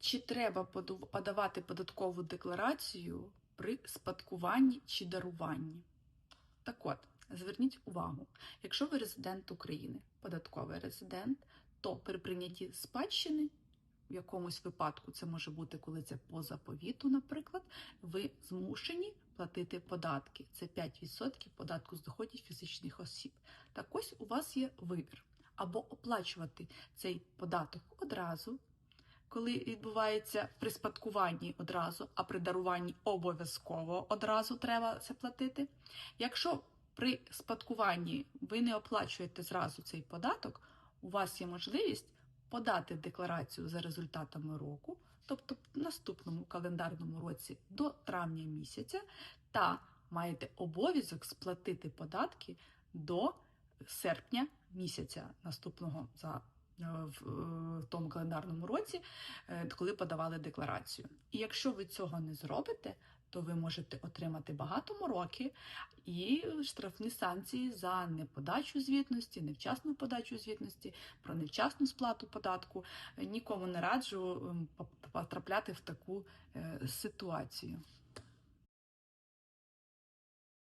Чи треба подавати податкову декларацію при спадкуванні чи даруванні? Так от, зверніть увагу, якщо ви резидент України, податковий резидент, то при прийнятті спадщини, в якомусь випадку це може бути, коли це по заповіту, наприклад, ви змушені платити податки. Це 5% податку з доходів фізичних осіб. Так ось у вас є вибір. Або оплачувати цей податок одразу, коли відбувається при спадкуванні одразу, а при даруванні обов'язково одразу треба це платити. Якщо при спадкуванні ви не оплачуєте зразу цей податок, у вас є можливість подати декларацію за результатами року, тобто в наступному календарному році до травня місяця, та маєте обов'язок сплатити податки до серпня місяця наступного за в, е, тому календарному році, е, коли подавали декларацію. І якщо ви цього не зробите, то ви можете отримати багато мороки і штрафні санкції за неподачу звітності, невчасну подачу звітності, про невчасну сплату податку. Нікому не раджу ем, потрапляти в таку е, ситуацію.